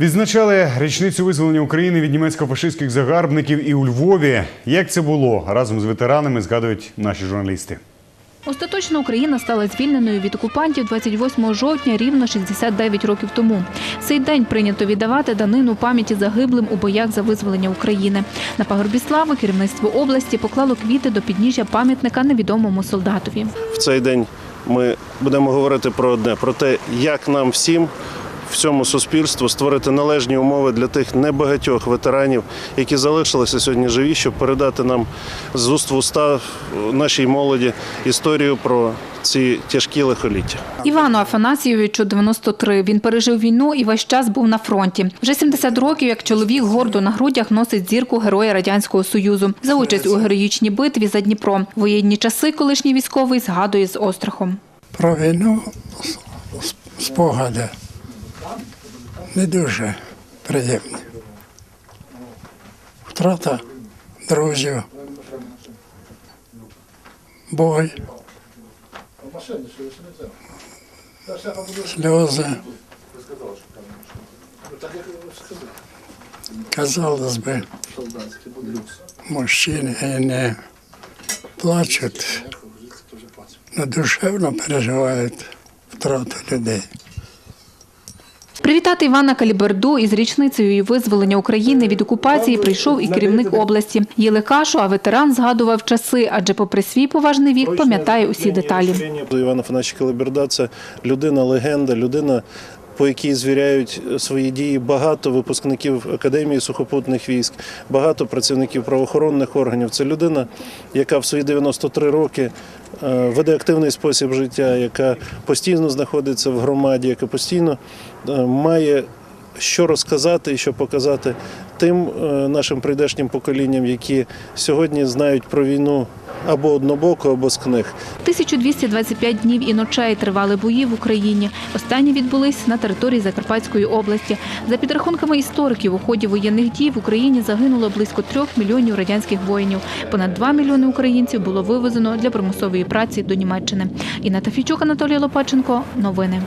Відзначали річницю визволення України від німецько-фашистських загарбників і у Львові. Як це було разом з ветеранами, згадують наші журналісти. Остаточно Україна стала звільненою від окупантів 28 жовтня рівно 69 років тому. Цей день прийнято віддавати данину пам'яті загиблим у боях за визволення України. На пагорбі слави керівництво області поклало квіти до підніжжя пам'ятника невідомому солдатові. в цей день ми будемо говорити про одне: про те, як нам всім. Всьому суспільству створити належні умови для тих небагатьох ветеранів, які залишилися сьогодні живі, щоб передати нам з уст в уста нашій молоді історію про ці тяжкі лихоліття. Івану Афанасійовичу 93. Він пережив війну і весь час був на фронті. Вже 70 років, як чоловік гордо на грудях носить зірку Героя Радянського Союзу за участь у героїчній битві за Дніпро. Воєнні часи колишній військовий згадує з острахом. Про війну спогади не дуже приємні. Втрата друзів, бой, сльози. Казалось би, мужчини не плачуть, но душевно переживають втрату людей. Привітати Івана Каліберду із річницею визволення України від окупації прийшов і керівник області. Їли кашу, а ветеран згадував часи, адже попри свій поважний вік пам'ятає усі деталі. Івана Афанасьович Каліберда – це людина-легенда, людина, по якій звіряють свої дії багато випускників Академії сухопутних військ, багато працівників правоохоронних органів. Це людина, яка в свої 93 роки е, веде активний спосіб життя, яка постійно знаходиться в громаді, яка постійно е, має що розказати і що показати тим е, нашим прийдешнім поколінням, які сьогодні знають про війну або однобоко, або з книг. 1225 днів і ночей тривали бої в Україні. Останні відбулись на території Закарпатської області. За підрахунками істориків, у ході воєнних дій в Україні загинуло близько трьох мільйонів радянських воїнів. Понад 2 мільйони українців було вивезено для примусової праці до Німеччини. Інна Тафійчук, Анатолій Лопаченко. Новини.